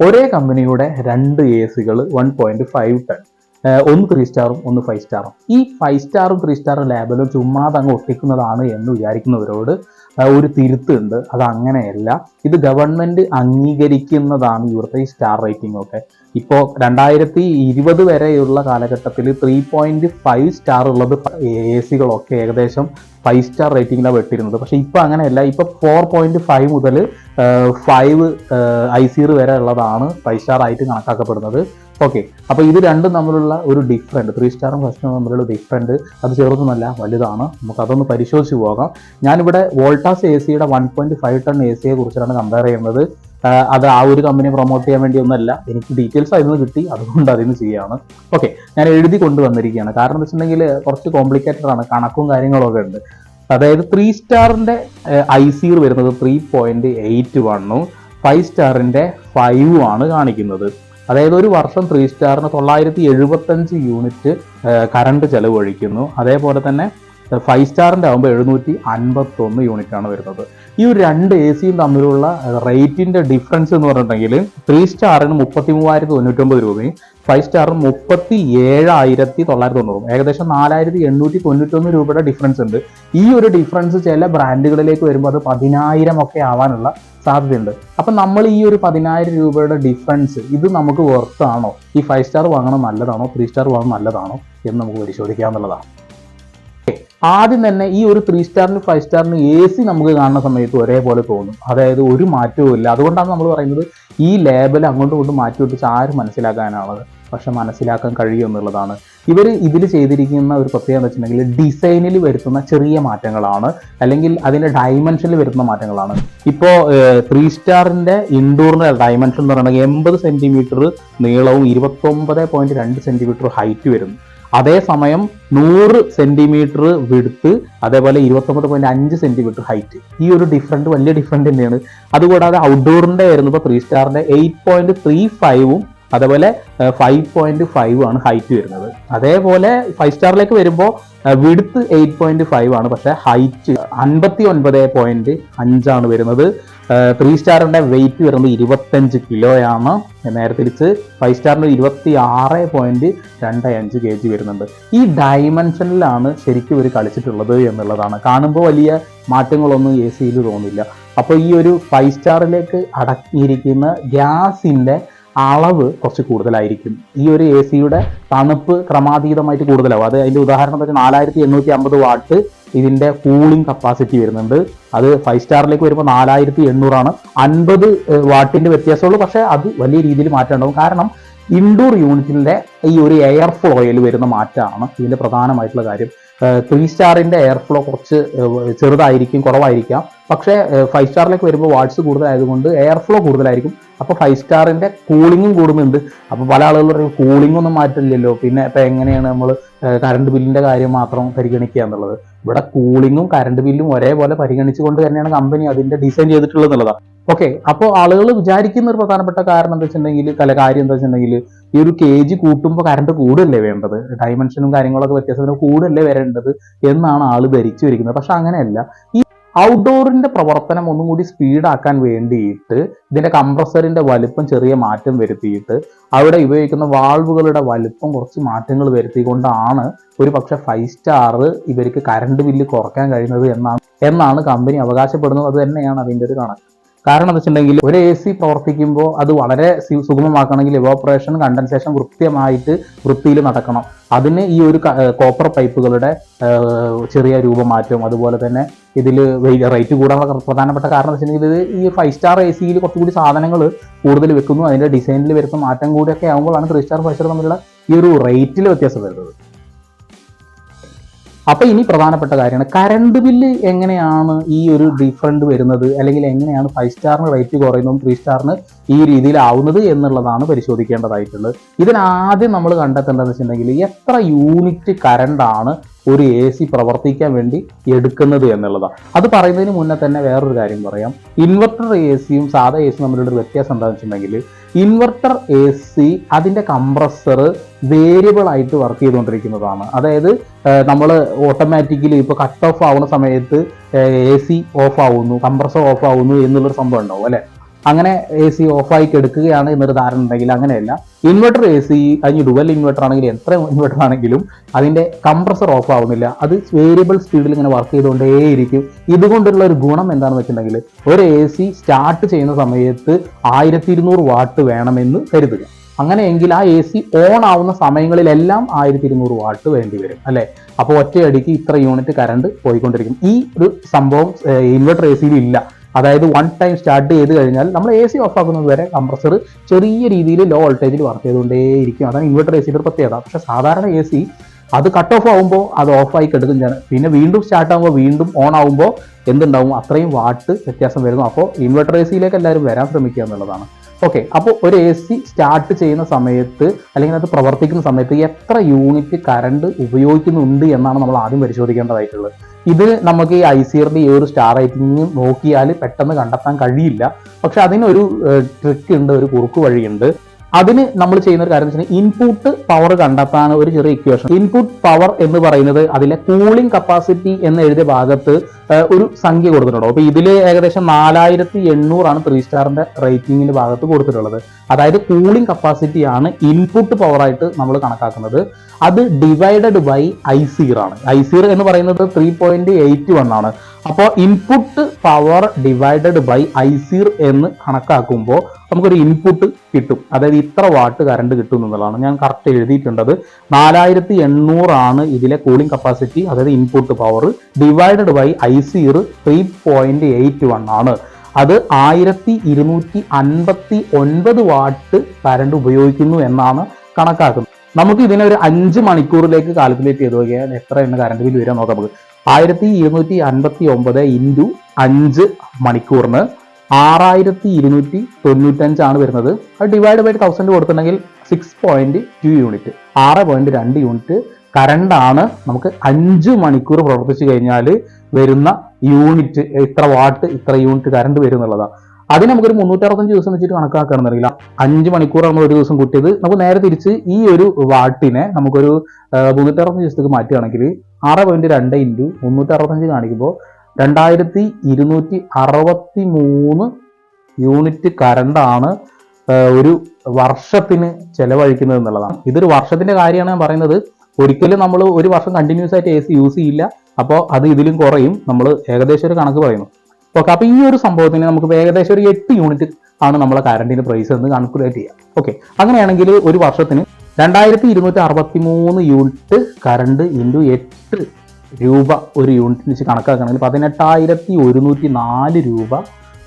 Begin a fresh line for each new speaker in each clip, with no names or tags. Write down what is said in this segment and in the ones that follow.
ഒരേ കമ്പനിയുടെ രണ്ട് എ സികൾ വൺ പോയിന്റ് ഫൈവ് ടൺ ഒന്ന് ത്രീ സ്റ്റാറും ഒന്ന് ഫൈവ് സ്റ്റാറും ഈ ഫൈവ് സ്റ്റാറും ത്രീ സ്റ്റാറും ലാബിലും ചുമ്മാതങ്ങ് ഒട്ടിക്കുന്നതാണ് എന്ന് വിചാരിക്കുന്നവരോട് ഒരു തിരുത്തുണ്ട് അത് അങ്ങനെയല്ല. ഇത് ഗവൺമെന്റ് അംഗീകരിക്കുന്നതാണ് ഇവിടുത്തെ ഈ സ്റ്റാർ റേറ്റിംഗ് ഒക്കെ. ഇപ്പോൾ രണ്ടായിരത്തി ഇരുപത് വരെയുള്ള കാലഘട്ടത്തിൽ ത്രീ പോയിന്റ് ഫൈവ് സ്റ്റാർ ഉള്ളത് എ സികളൊക്കെ ഏകദേശം ഫൈവ് സ്റ്റാർ റേറ്റിംഗിലാണ് വെട്ടിരുന്നത് പക്ഷെ ഇപ്പോൾ അങ്ങനെയല്ല. ഇപ്പോൾ ഫോർ പോയിന്റ് ഫൈവ് മുതൽ ഫൈവ് ഐ സിർ വരെ ഉള്ളതാണ് ഫൈവ് സ്റ്റാർ ആയിട്ട് കണക്കാക്കപ്പെടുന്നത്. ഓക്കെ അപ്പോൾ ഇത് രണ്ടും തമ്മിലുള്ള ഒരു ഡിഫറന്റ് ത്രീ സ്റ്റാറും ഫസ്റ്റ് തമ്മിലുള്ള ഡിഫറന്റ് അത് ചെറുതൊന്നുമല്ല വലുതാണ്. നമുക്ക് അതൊന്ന് പരിശോധിച്ച് പോകാം. ഞാനിവിടെ വോൾട്ടാസ് എ സിയുടെ one point five ton A സിയെ കുറിച്ചാണ് കമ്പയർ ചെയ്യുന്നത്. അത് ആ ഒരു കമ്പനി പ്രൊമോട്ട് ചെയ്യാൻ വേണ്ടി ഒന്നല്ല എനിക്ക് ഡീറ്റെയിൽസ് അതിൽ നിന്ന് കിട്ടി. അതുകൊണ്ട് അതിൽ നിന്ന് ചെയ്യാണ്. ഓക്കെ ഞാൻ എഴുതി കൊണ്ടുവന്നിരിക്കുകയാണ് കാരണം എന്ന് വെച്ചിട്ടുണ്ടെങ്കിൽ കുറച്ച് കോംപ്ലിക്കേറ്റഡ് ആണ്. കണക്കും കാര്യങ്ങളൊക്കെ ഉണ്ട്. അതായത് ത്രീ സ്റ്റാറിന്റെ ഐ സി വരുന്നത് ത്രീ പോയിന്റ് എയ്റ്റ് വണ്ണും ഫൈവ് സ്റ്റാറിന്റെ ഫൈവും ആണ് കാണിക്കുന്നത്. അതായത് ഒരു വർഷം ത്രീ സ്റ്റാറിന് തൊള്ളായിരത്തി എഴുപത്തഞ്ച് യൂണിറ്റ് കറണ്ട് ചെലവഴിക്കുന്നു. അതേപോലെ തന്നെ ഫൈവ് സ്റ്റാറിന്റെ ആകുമ്പോൾ എഴുന്നൂറ്റി അൻപത്തൊന്ന് യൂണിറ്റാണ് വരുന്നത്. ഈ ഒരു രണ്ട് എ സിയും തമ്മിലുള്ള റേറ്റിന്റെ ഡിഫറൻസ് എന്ന് പറഞ്ഞിട്ടുണ്ടെങ്കിൽ ത്രീ സ്റ്റാറിന് മുപ്പത്തി മൂവായിരത്തി തൊണ്ണൂറ്റൊമ്പത് രൂപയും ഫൈവ് സ്റ്റാറിന് മുപ്പത്തി ഏഴായിരത്തി തൊള്ളായിരത്തി തൊണ്ണൂറും ഏകദേശം നാലായിരത്തി എണ്ണൂറ്റി തൊണ്ണൂറ്റൊന്ന് രൂപയുടെ ഡിഫറൻസ് ഉണ്ട്. ഈ ഒരു ഡിഫറൻസ് ചില ബ്രാൻഡുകളിലേക്ക് വരുമ്പോൾ അത് പതിനായിരം ഒക്കെ ആവാനുള്ള സാധ്യതയുണ്ട്. അപ്പം നമ്മൾ ഈ ഒരു പതിനായിരം രൂപയുടെ ഡിഫറൻസ് ഇത് നമുക്ക് വർത്താണോ ഈ ഫൈവ് സ്റ്റാർ വാങ്ങണം നല്ലതാണോ? ത്രീ സ്റ്റാർ വാങ്ങണം നല്ലതാണോ? എന്ന് നമുക്ക് പരിശോധിക്കാവുന്നതാണ്. ആദ്യം തന്നെ ഈ ഒരു ത്രീ സ്റ്റാറിന് ഫൈവ് സ്റ്റാറിന് എ സി നമുക്ക് കാണുന്ന സമയത്ത് ഒരേപോലെ തോന്നും. അതായത് ഒരു മാറ്റവും ഇല്ല. അതുകൊണ്ടാണ് നമ്മൾ പറയുന്നത് ഈ ലേബൽ അങ്ങോട്ടും ഇങ്ങോട്ടും മാറ്റി വെച്ച് ആരും മനസ്സിലാക്കാനാണത് പക്ഷെ മനസ്സിലാക്കാൻ കഴിയും എന്നുള്ളതാണ്. ഇവർ ഇതിൽ ചെയ്തിരിക്കുന്ന ഒരു പ്രത്യേകത എന്ന് വെച്ചിട്ടുണ്ടെങ്കിൽ ഡിസൈനിൽ വരുത്തുന്ന ചെറിയ മാറ്റങ്ങളാണ്. അല്ലെങ്കിൽ അതിന്റെ ഡയമെൻഷനിൽ വരുത്തുന്ന മാറ്റങ്ങളാണ്. ഇപ്പോൾ ത്രീ സ്റ്റാറിന്റെ ഇൻഡോറിന്റെ ഡയമെൻഷൻ എന്ന് പറയുന്നത് എൺപത് സെന്റിമീറ്റർ നീളവും ഇരുപത്തൊമ്പത് പോയിന്റ് രണ്ട് സെന്റിമീറ്റർ ഹൈറ്റ് വരുന്നു. അതേസമയം നൂറ് സെന്റിമീറ്റർ വിടുത്ത് അതേപോലെ ഇരുപത്തൊമ്പത് പോയിന്റ് അഞ്ച് സെന്റിമീറ്റർ ഹൈറ്റ് ഈ ഒരു ഡിഫറന്റ് വലിയ ഡിഫറന്റ് തന്നെയാണ്. അതുകൂടാതെ ഔട്ട്ഡോറിന്റെ ഇപ്പോൾ ത്രീ സ്റ്റാറിന്റെ എയ്റ്റ് പോയിന്റ് ത്രീ ഫൈവും അതേപോലെ ഫൈവ് പോയിന്റ് ഫൈവ് ആണ് ഹൈറ്റ് വരുന്നത്. അതേപോലെ ഫൈവ് സ്റ്റാറിലേക്ക് വരുമ്പോൾ വിടുത്ത് എയ്റ്റ് പോയിന്റ് ഫൈവ് ആണ്. പക്ഷേ ഹൈറ്റ് അൻപത്തി ഒൻപത് പോയിന്റ് അഞ്ചാണ് വരുന്നത്. ത്രീ സ്റ്റാറിന്റെ വെയിറ്റ് വരുന്നത് ഇരുപത്തഞ്ച് കിലോയാണ് നേരെ തിരിച്ച് ഫൈവ് സ്റ്റാറിന് ഇരുപത്തി ആറ് പോയിന്റ് രണ്ട് അഞ്ച് കെ ജി വരുന്നുണ്ട്. ഈ ഡയമെൻഷനിലാണ് ശരിക്കും ഒരു കളിച്ചിട്ടുള്ളത് എന്നുള്ളതാണ്. കാണുമ്പോൾ വലിയ മാറ്റങ്ങളൊന്നും എ സിയിൽ തോന്നില്ല. അപ്പോൾ ഈ ഒരു ഫൈവ് സ്റ്റാറിലേക്ക് അടക്കിയിരിക്കുന്ന ഗ്യാസിന്റെ അളവ് കുറച്ച് കൂടുതലായിരിക്കും. ഈ ഒരു എ സിയുടെ തണുപ്പ് ക്രമാതീതമായിട്ട് കൂടുതലാവും. അത് അതിന്റെ ഉദാഹരണം വെച്ചാൽ നാലായിരത്തി എണ്ണൂറ്റി അമ്പത് വാട്ട് ഇതിന്റെ കൂളിംഗ് കപ്പാസിറ്റി വരുന്നുണ്ട്. അത് ഫൈവ് സ്റ്റാറിലേക്ക് വരുമ്പോൾ നാലായിരത്തി എണ്ണൂറാണ്. അൻപത് വാട്ടിന്റെ വ്യത്യാസമുള്ളൂ. പക്ഷേ അത് വലിയ രീതിയിൽ മാറ്റം ഉണ്ടാവും കാരണം ഇൻഡോർ യൂണിറ്റിന്റെ ഈ ഒരു എയർ ഫ്ലോയിൽ വരുന്ന മാറ്റമാണ്. ഇതിന്റെ പ്രധാനമായിട്ടുള്ള കാര്യം. ത്രീ സ്റ്റാറിന്റെ എയർ ഫ്ലോ കുറച്ച് ചെറുതായിരിക്കും കുറവായിരിക്കാം. പക്ഷേ ഫൈവ് സ്റ്റാറിലേക്ക് വരുമ്പോൾ വാട്ട്സ് കൂടുതലായതുകൊണ്ട് എയർ ഫ്ലോ കൂടുതലായിരിക്കും അപ്പോൾ ഫൈവ് സ്റ്റാറിന്റെ കൂളിങ്ങും കൂടുന്നുണ്ട്. അപ്പോൾ പല ആളുകൾ പറയും കൂളിംഗ് ഒന്നും മാറ്റില്ലല്ലോ പിന്നെ ഇപ്പം എങ്ങനെയാണ് നമ്മൾ കറണ്ട് ബില്ലിന്റെ കാര്യം മാത്രം പരിഗണിക്കുക എന്നുള്ളത്? ഇവിടെ കൂളിങ്ങും കറണ്ട് ബില്ലും ഒരേപോലെ പരിഗണിച്ചുകൊണ്ട് തന്നെയാണ് കമ്പനി അതിന്റെ ഡിസൈൻ ചെയ്തിട്ടുള്ളത് എന്നുള്ളതാണ്. ഓക്കെ അപ്പോൾ ആളുകൾ വിചാരിക്കുന്ന ഒരു പ്രധാനപ്പെട്ട കാരണം എന്താ വെച്ചിട്ടുണ്ടെങ്കിൽ കല കാര്യം എന്താ വെച്ചിട്ടുണ്ടെങ്കിൽ ഈ ഒരു കെ ജി കൂട്ടുമ്പോൾ കറണ്ട് കൂടല്ലേ വേണ്ടത് ഡയമെൻഷനും കാര്യങ്ങളൊക്കെ വ്യത്യാസം കൂടല്ലേ വരേണ്ടത് എന്നാണ് ആൾ ധരിച്ചു വരിക്കുന്നത്. പക്ഷെ അങ്ങനെയല്ല. ഈ ഔട്ട്ഡോറിന്റെ പ്രവർത്തനം ഒന്നും കൂടി സ്പീഡാക്കാൻ വേണ്ടിയിട്ട് ഇതിന്റെ കംപ്രസറിന്റെ വലുപ്പം ചെറിയ മാറ്റം വരുത്തിയിട്ട് അവിടെ ഉപയോഗിക്കുന്ന വാൾവുകളുടെ വലുപ്പം കുറച്ച് മാറ്റങ്ങൾ വരുത്തിക്കൊണ്ടാണ് ഒരു പക്ഷെ ഫൈവ് സ്റ്റാർ ഇവർക്ക് കറണ്ട് ബില്ല് കുറയ്ക്കാൻ കഴിയുന്നത് എന്നാണ് എന്നാണ് കമ്പനി അവകാശപ്പെടുന്നത്. അത് തന്നെയാണ് അതിന്റെ ഒരു കണക്ക്. കാരണം എന്ന് വെച്ചിട്ടുണ്ടെങ്കിൽ ഒരു എ സി പ്രവർത്തിക്കുമ്പോൾ അത് വളരെ സുഗമമാക്കണമെങ്കിൽ ഇവോപ്പറേഷൻ കണ്ടൻസേഷൻ കൃത്യമായിട്ട് വൃത്തിയിൽ നടക്കണം. അതിന് ഈ ഒരു കോപ്പർ പൈപ്പുകളുടെ ചെറിയ രൂപമാറ്റവും അതുപോലെ തന്നെ ഇതിൽ റേറ്റ് കൂടാനുള്ള പ്രധാനപ്പെട്ട കാരണം എന്ന് വെച്ചിട്ടുണ്ടെങ്കിൽ ഇത് ഈ ഫൈവ് സ്റ്റാർ എ സിയിൽ കുറച്ചുകൂടി സാധനങ്ങൾ കൂടുതൽ വെക്കുന്നു. അതിന്റെ ഡിസൈനിൽ വരുന്ന മാറ്റം കൂടിയൊക്കെ ആകുമ്പോഴാണ് ത്രീ സ്റ്റാർ ഫൈവ് സ്റ്റാർ തമ്മിലുള്ള ഈ ഒരു റേറ്റിൽ വ്യത്യാസം വരുന്നത്. അപ്പൊ ഇനി പ്രധാനപ്പെട്ട കാര്യമാണ്. കറണ്ട് ബില്ല് എങ്ങനെയാണ് ഈ ഒരു ഡിഫറന്റ് വരുന്നത്? അല്ലെങ്കിൽ എങ്ങനെയാണ് ഫൈവ് സ്റ്റാറിന് റേറ്റ് കുറയുന്നതും ത്രീ സ്റ്റാറിന് ഈ രീതിയിലാവുന്നത് എന്നുള്ളതാണ് പരിശോധിക്കേണ്ടതായിട്ടുള്ളത്. ഇതിനാദ്യം നമ്മൾ കണ്ടെത്തേണ്ടതെന്ന് വെച്ചിട്ടുണ്ടെങ്കിൽ എത്ര യൂണിറ്റ് കറണ്ടാണ് ഒരു എ സി പ്രവർത്തിക്കാൻ വേണ്ടി എടുക്കുന്നത് എന്നുള്ളതാണ്. അത് പറയുന്നതിന് മുന്നേ തന്നെ വേറൊരു കാര്യം പറയാം. ഇൻവെർട്ടർ എ സിയും സാധാ എ സിയും തമ്മിലുള്ള വ്യത്യാസം എന്താണെന്ന് വെച്ചിട്ടുണ്ടെങ്കിൽ ഇൻവെർട്ടർ എ സി അതിന്റെ കംപ്രസർ വേരിയബിൾ ആയിട്ട് വർക്ക് ചെയ്തുകൊണ്ടിരിക്കുന്നതാണ്. അതായത് നമ്മൾ ഓട്ടോമാറ്റിക്കലി ഇപ്പോൾ കട്ട് ഓഫ് ആവുന്ന സമയത്ത് എ സി ഓഫ് ആവുന്നു കംപ്രസർ ഓഫ് ആവുന്നു എന്നുള്ളൊരു സംഭവം ഉണ്ടാവും അല്ലെ? അങ്ങനെ എ സി ഓഫായി കെടുക്കുകയാണ് എന്നൊരു ധാരണ ഉണ്ടെങ്കിൽ അങ്ങനെയല്ല. ഇൻവെർട്ടർ എ സി അതിന് ഡുവൽ ഇൻവെർട്ടർ ആണെങ്കിലും എത്ര ഇൻവെർട്ടർ ആണെങ്കിലും അതിന്റെ കംപ്രസർ ഓഫ് ആവുന്നില്ല. അത് വേരിയബിൾ സ്പീഡിൽ ഇങ്ങനെ വർക്ക് ചെയ്തുകൊണ്ടേയിരിക്കും. ഇതുകൊണ്ടുള്ള ഒരു ഗുണം എന്താണെന്ന് വെച്ചിട്ടുണ്ടെങ്കിൽ ഒരു എ സി സ്റ്റാർട്ട് ചെയ്യുന്ന സമയത്ത് ആയിരത്തി ഇരുന്നൂറ് വാട്ട് വേണമെന്ന് കരുതുക. അങ്ങനെയെങ്കിൽ ആ എ സി ഓൺ ആവുന്ന സമയങ്ങളിലെല്ലാം ആയിരത്തി ഇരുന്നൂറ് വാട്ട് വേണ്ടി വരും. അല്ലേ? അപ്പോൾ ഒറ്റയടിക്ക് ഇത്ര യൂണിറ്റ് കറണ്ട് പോയിക്കൊണ്ടിരിക്കും. ഈ ഒരു സംഭവം ഇൻവെർട്ടർ എ സിയിൽ ഇല്ല. അതായത് വൺ ടൈം സ്റ്റാർട്ട് ചെയ്ത് കഴിഞ്ഞാൽ നമ്മൾ എ സി ഓഫ് ആക്കുന്നത് വരെ കംപ്രസർ ചെറിയ രീതിയിൽ ലോ വോൾട്ടേജിൽ വർക്ക് ചെയ്തുകൊണ്ടേയിരിക്കും. അതാണ് ഇൻവെർട്ടർ എ സിയുടെ പ്രത്യേകത. പക്ഷേ സാധാരണ എ സി അത് കട്ട് ഓഫ് ആകുമ്പോൾ അത് ഓഫായി കിടക്കുകയാണ് പിന്നെ വീണ്ടും സ്റ്റാർട്ട് ആകുമ്പോൾ വീണ്ടും ഓൺ ആകുമ്പോൾ എന്തുണ്ടാവും? അത്രയും വാട്ട് വ്യത്യാസം വരുന്നു. അപ്പോൾ ഇൻവെർട്ടർ എ സിയിലേക്ക് എല്ലാവരും വരാൻ ശ്രമിക്കുക എന്നുള്ളതാണ്. ഓക്കെ അപ്പോൾ ഒരു എ സി സ്റ്റാർട്ട് ചെയ്യുന്ന സമയത്ത് അല്ലെങ്കിൽ അത് പ്രവർത്തിക്കുന്ന സമയത്ത് എത്ര യൂണിറ്റ് കറണ്ട് ഉപയോഗിക്കുന്നുണ്ട് എന്നാണ് നമ്മൾ ആദ്യം പരിശോധിക്കേണ്ടതായിട്ടുള്ളത്. ഇത് നമുക്ക് ഈ ഐ സിയറിന്റെ ഈ ഒരു സ്റ്റാർ റേറ്റിംഗ് നോക്കിയാൽ പെട്ടെന്ന് കണ്ടെത്താൻ കഴിയില്ല. പക്ഷെ അതിനൊരു ട്രിക്ക് ഉണ്ട് ഒരു കുറുക്ക് വഴിയുണ്ട്. അതിന് നമ്മൾ ചെയ്യുന്ന ഒരു കാര്യം ഇൻപുട്ട് പവർ കണ്ടെത്താൻ ഒരു ചെറിയ ഇക്വേഷൻ ഇൻപുട്ട് പവർ എന്ന് പറയുന്നത് അതിലെ കൂളിംഗ് കപ്പാസിറ്റി എന്ന് എഴുതിയ ഭാഗത്ത് ഒരു സംഖ്യ കൊടുത്തിട്ടുണ്ടോ അപ്പൊ ഇതിൽ ഏകദേശം നാലായിരത്തി എണ്ണൂറാണ് ത്രീ സ്റ്റാറിന്റെ റേറ്റിംഗിന്റെ ഭാഗത്ത് കൊടുത്തിട്ടുള്ളത്. അതായത് കൂളിംഗ് കപ്പാസിറ്റി ആണ് ഇൻപുട്ട് പവർ ആയിട്ട് നമ്മൾ കണക്കാക്കുന്നത്. അത് ഡിവൈഡഡ് ബൈ ഐസീർ ആണ്. ഐസീർ എന്ന് പറയുന്നത് ത്രീ പോയിന്റ് എയ്റ്റ് വൺ ആണ്. അപ്പോൾ input power divided by ISEER എന്ന് കണക്കാക്കുമ്പോൾ നമുക്കൊരു ഇൻപുട്ട് കിട്ടും. അതായത് ഇത്ര വാട്ട് കറണ്ട് കിട്ടും എന്നുള്ളതാണ് ഞാൻ കറക്റ്റ് എഴുതിയിട്ടുണ്ടത്. നാലായിരത്തി എണ്ണൂറാണ് ഇതിലെ കൂളിംഗ് കപ്പാസിറ്റി അതായത് input power divided by ISEER three point eight one ആണ്. അത് ആയിരത്തി ഇരുന്നൂറ്റി അൻപത്തി ഒൻപത് വാട്ട് കറണ്ട് ഉപയോഗിക്കുന്നു എന്നാണ് കണക്കാക്കുന്നത്. നമുക്ക് ഇതിനെ ഒരു അഞ്ച് മണിക്കൂറിലേക്ക് കാൽക്കുലേറ്റ് ചെയ്ത് നോക്കിയാൽ എത്ര എണ്ണ കറണ്ട് ബിൽ വരാൻ നോക്കാം നമുക്ക്. ആയിരത്തി ഇരുന്നൂറ്റി അൻപത്തി ഒമ്പത് ഇന്റു അഞ്ച് മണിക്കൂറിന് ആറായിരത്തി ഇരുന്നൂറ്റി തൊണ്ണൂറ്റഞ്ചാണ് വരുന്നത്. അത് ഡിവൈഡ് ബൈ തൗസൻഡ് കൊടുത്തിട്ടുണ്ടെങ്കിൽ സിക്സ് പോയിന്റ് ടു യൂണിറ്റ് ആറ് പോയിന്റ് രണ്ട് യൂണിറ്റ് കറണ്ടാണ് നമുക്ക് അഞ്ച് മണിക്കൂർ പ്രവർത്തിച്ചു കഴിഞ്ഞാൽ വരുന്ന യൂണിറ്റ് ഇത്ര വാട്ട് ഇത്ര യൂണിറ്റ് കറണ്ട് വരും എന്നുള്ളതാണ് അതിന് നമുക്കൊരു മുന്നൂറ്ററുപത്തഞ്ച് ദിവസം വെച്ചിട്ട് കണക്കാക്കുകയാണെന്നുണ്ടെങ്കിൽ അഞ്ച് മണിക്കൂറാണ് ഒരു ദിവസം കൂട്ടിയത്. നമുക്ക് നേരെ തിരിച്ച് ഈ ഒരു വാട്ടിനെ നമുക്കൊരു മുന്നൂറ്ററുപത്തഞ്ച് ദിവസത്തേക്ക് മാറ്റുകയാണെങ്കിൽ ആറ് പോയിന്റ് രണ്ട് ഇന്റു മുന്നൂറ്ററുപത്തഞ്ച് കാണിക്കുമ്പോൾ രണ്ടായിരത്തി ഇരുന്നൂറ്റി അറുപത്തി മൂന്ന് യൂണിറ്റ് കറണ്ടാണ് ഒരു വർഷത്തിന് ചെലവഴിക്കുന്നത് എന്നുള്ളതാണ്. ഇതൊരു വർഷത്തിന്റെ കാര്യമാണ് ഞാൻ പറയുന്നത്. ഒരിക്കലും നമ്മൾ ഒരു വർഷം കണ്ടിന്യൂസ് ആയിട്ട് എ സി യൂസ് ചെയ്യില്ല. അപ്പോൾ അത് ഇതിലും കുറയും. നമ്മൾ ഏകദേശം ഒരു കണക്ക് പറയുന്നു. ഓക്കെ അപ്പോൾ ഈ ഒരു സംഭവത്തിന് നമുക്ക് ഏകദേശം ഒരു എട്ട് യൂണിറ്റ് ആണ് നമ്മളെ കറണ്ടിന്റെ പ്രൈസ് എന്ന് കാൽക്കുലേറ്റ് ചെയ്യാം. ഓക്കെ അങ്ങനെയാണെങ്കിൽ ഒരു വർഷത്തിന് രണ്ടായിരത്തി ഇരുന്നൂറ്റി അറുപത്തി മൂന്ന് യൂണിറ്റ് കറണ്ട് ഇന്റു എട്ട് രൂപ ഒരു യൂണിറ്റിന് വെച്ച് കണക്കാക്കുകയാണെങ്കിൽ പതിനെട്ടായിരത്തി ഒരുന്നൂറ്റി നാല് രൂപ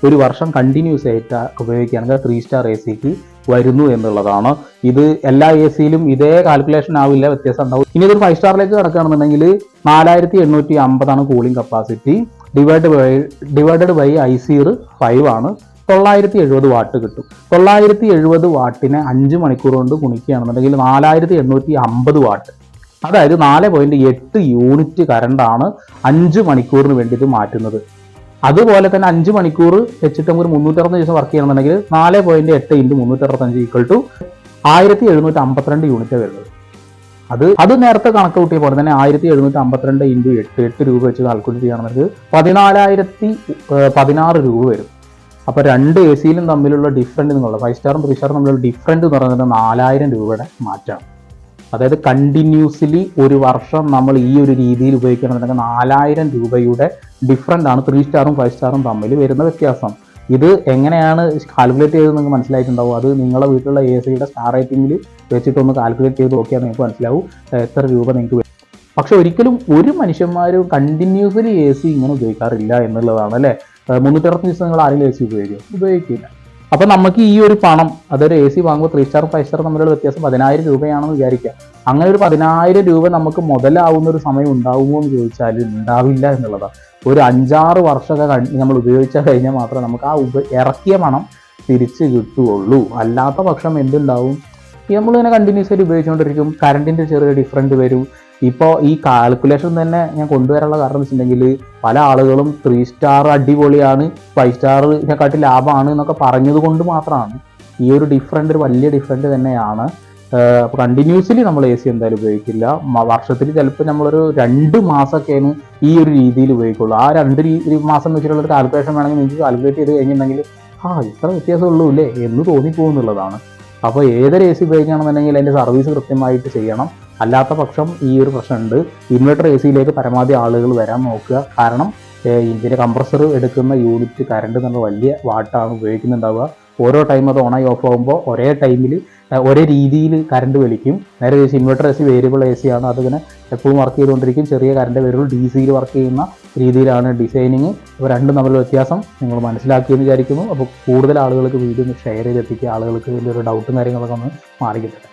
ഒരു വർഷം കണ്ടിന്യൂസ് ആയിട്ട് ഉപയോഗിക്കുകയാണെങ്കിൽ ത്രീ സ്റ്റാർ എ സിക്ക് വരുന്നു എന്നുള്ളതാണ്. ഇത് എല്ലാ എ സിയിലും ഇതേ കാൽക്കുലേഷൻ ആവില്ല വ്യത്യാസം ഉണ്ടാവും. ഇനി ഇതൊരു ഫൈവ് സ്റ്റാറിലേക്ക് കിടക്കുകയാണെന്നുണ്ടെങ്കിൽ നാലായിരത്തി എണ്ണൂറ്റി അമ്പതാണ് cooling capacity divide by divided by I SEER five ആണ്. തൊള്ളായിരത്തി എഴുപത് വാട്ട് കിട്ടും. തൊള്ളായിരത്തി എഴുപത് വാട്ടിനെ അഞ്ച് മണിക്കൂർ കൊണ്ട് ഗുണിക്കുകയാണെന്നുണ്ടെങ്കിൽ നാലായിരത്തി എണ്ണൂറ്റി അമ്പത് വാട്ട് അതായത് നാല് പോയിന്റ് എട്ട് യൂണിറ്റ് കറണ്ടാണ് അഞ്ച് മണിക്കൂറിന് ഇത് മാറ്റുന്നത്. അതുപോലെ തന്നെ അഞ്ച് മണിക്കൂർ വെച്ചിട്ട് നമുക്ക് ഒരു മുന്നൂറ്ററുപത് ദിവസം വർക്ക് ചെയ്യണമെന്നുണ്ടെങ്കിൽ നാല് പോയിന്റ് എട്ട് ഇന്റു മുന്നൂറ്ററുപത്തഞ്ച് ഈക്വൽ ടു ആയിരത്തി എഴുന്നൂറ്റി അമ്പത്തിരണ്ട് യൂണിറ്റ് വരുന്നത്. അത് അത് നേരത്തെ കണക്ക് കൂട്ടിയ പോലെ തന്നെ ആയിരത്തി എഴുന്നൂറ്റി അമ്പത്തിരണ്ട് ഇന്റു എട്ട് എട്ട് രൂപ വെച്ച് കാൽക്കുലേറ്റ് ചെയ്യുകയാണെങ്കിൽ പതിനാലായിരത്തി പതിനാറ് രൂപ വരും. അപ്പോൾ രണ്ട് എ സിയിലും തമ്മിലുള്ള ഡിഫറന്റ് എന്നുള്ള ഫൈവ് സ്റ്റാറും ത്രീ സ്റ്റാറും തമ്മിലുള്ള ഡിഫറന്റ് എന്ന് പറയുന്നത് നാലായിരം രൂപയുടെ മാറ്റമാണ്. അതായത് കണ്ടിന്യൂസ്ലി ഒരു വർഷം നമ്മൾ ഈ ഒരു രീതിയിൽ ഉപയോഗിക്കണമെന്നുണ്ടെങ്കിൽ നാലായിരം രൂപയുടെ ഡിഫറന്റ് ആണ് ത്രീ സ്റ്റാറും ഫൈവ് സ്റ്റാറും തമ്മിൽ വരുന്ന വ്യത്യാസം. ഇത് എങ്ങനെയാണ് കാൽക്കുലേറ്റ് ചെയ്ത് നിങ്ങൾക്ക് മനസ്സിലായിട്ടുണ്ടാവും. അത് നിങ്ങളുടെ വീട്ടിലുള്ള എ സിയുടെ സ്റ്റാർ റേറ്റിംഗിൽ വെച്ചിട്ടൊന്ന് കാൽക്കുലേറ്റ് ചെയ്ത് നോക്കിയാൽ നിങ്ങൾക്ക് മനസ്സിലാവും എത്ര രൂപ നിങ്ങൾക്ക് വരും. പക്ഷെ ഒരിക്കലും ഒരു മനുഷ്യന്മാരും കണ്ടിന്യൂസ്ലി എ സി ഇങ്ങനെ ഉപയോഗിക്കാറില്ല എന്നുള്ളതാണ് അല്ലേ? മുന്നൂറ്ററുപത് ദിവസം നിങ്ങൾ ആരെങ്കിലും എ സി ഉപയോഗിക്കും ഉപയോഗിക്കില്ല. അപ്പൊ നമുക്ക് ഈ ഒരു പണം അതൊരു എ സി വാങ്ങുമ്പോൾ ത്രീ സ്റ്റാർ ഫൈവ് സ്റ്റാർ തമ്മിലുള്ള വ്യത്യാസം പതിനായിരം രൂപയാണെന്ന് വിചാരിക്കുക. അങ്ങനെ ഒരു പതിനായിരം രൂപ നമുക്ക് മുതലാവുന്ന ഒരു സമയം ഉണ്ടാവുമോ എന്ന് ചോദിച്ചാൽ ഉണ്ടാവില്ല എന്നുള്ളതാണ് ഒരു അഞ്ചാറ് വർഷമൊക്കെ നമ്മൾ ഉപയോഗിച്ചാൽ കഴിഞ്ഞാൽ മാത്രമേ നമുക്ക് ആ ഉപ ഇറക്കിയ പണം തിരിച്ച് കിട്ടുകയുള്ളൂ. അല്ലാത്ത പക്ഷം എന്തുണ്ടാവും? നമ്മൾ ഇങ്ങനെ കണ്ടിന്യൂസ് ആയിട്ട് ഉപയോഗിച്ചുകൊണ്ടിരിക്കും കറണ്ടിന്റെ ചെറിയ ഡിഫറന്റ് വരും. ഇപ്പോൾ ഈ കാൽക്കുലേഷൻ തന്നെ ഞാൻ കൊണ്ടുവരാനുള്ള കാരണം എന്ന് വെച്ചിട്ടുണ്ടെങ്കിൽ പല ആളുകളും ത്രീ സ്റ്റാർ അടിപൊളിയാണ് ഫൈവ് സ്റ്റാറിനെക്കാട്ടി ലാഭമാണ് എന്നൊക്കെ പറഞ്ഞത് കൊണ്ട് മാത്രമാണ് ഈ ഒരു ഡിഫറന്റ് ഒരു വലിയ ഡിഫറന്റ് തന്നെയാണ്. അപ്പോൾ കണ്ടിന്യൂസ്ലി നമ്മൾ എ സി എന്തായാലും ഉപയോഗിക്കില്ല. വർഷത്തിൽ ചിലപ്പോൾ നമ്മളൊരു രണ്ട് മാസമൊക്കെയാണ് ഈ ഒരു രീതിയിൽ ഉപയോഗിക്കുള്ളൂ. ആ രണ്ട് മാസം വെച്ചിട്ടുള്ള ഒരു കാൽക്കുലേഷൻ വേണമെങ്കിൽ നിങ്ങൾക്ക് കാൽക്കുലേറ്റ് ചെയ്ത് കഴിഞ്ഞിട്ടുണ്ടെങ്കിൽ ആ ഇത്ര വ്യത്യാസമുള്ളൂ അല്ലേ എന്ന് തോന്നിപ്പോകുന്നുള്ളതാണ് അപ്പോൾ ഏതൊരു എ സി ഉപയോഗിക്കുകയാണെന്നുണ്ടെങ്കിൽ അതിന്റെ സർവീസ് കൃത്യമായിട്ട് ചെയ്യണം. അല്ലാത്ത പക്ഷം ഈ ഒരു പ്രശ്നമുണ്ട്. ഇൻവെർട്ടർ എ സിയിലേക്ക് പരമാവധി ആളുകൾ വരാൻ നോക്കുക. കാരണം ഇതിന്റെ കംപ്രസർ എടുക്കുന്ന യൂണിറ്റ് കറണ്ട് നമ്മൾ വലിയ വാട്ടാണ് ഉപയോഗിക്കുന്നുണ്ടാവുക. ഓരോ ടൈം അത് ഓണായി ഓഫ് ആകുമ്പോൾ ഒരേ ടൈമിൽ ഒരേ രീതിയിൽ കറണ്ട് വലിക്കും. നേരെ ചോദിച്ചാൽ inverter A C variable A C ആണ്. അതിങ്ങനെ എപ്പോഴും വർക്ക് ചെയ്തുകൊണ്ടിരിക്കും. ചെറിയ കറണ്ട് വരുള്ളൂ ഡി സിയിൽ വർക്ക് ചെയ്യുന്ന രീതിയിലാണ് ഡിസൈനിങ് അപ്പോൾ രണ്ടും തമ്മിലുള്ള വ്യത്യാസം നിങ്ങൾ മനസ്സിലാക്കിയെന്ന് വിചാരിക്കുന്നു. അപ്പോൾ കൂടുതൽ ആളുകൾക്ക് വീഡിയോ ഒന്ന് ഷെയർ ചെയ്തെത്തിക്കുക. ആളുകൾക്ക് വലിയൊരു ഡൗട്ടും കാര്യങ്ങളൊക്കെ ഒന്ന് മാറിക്കിട്ടുണ്ട്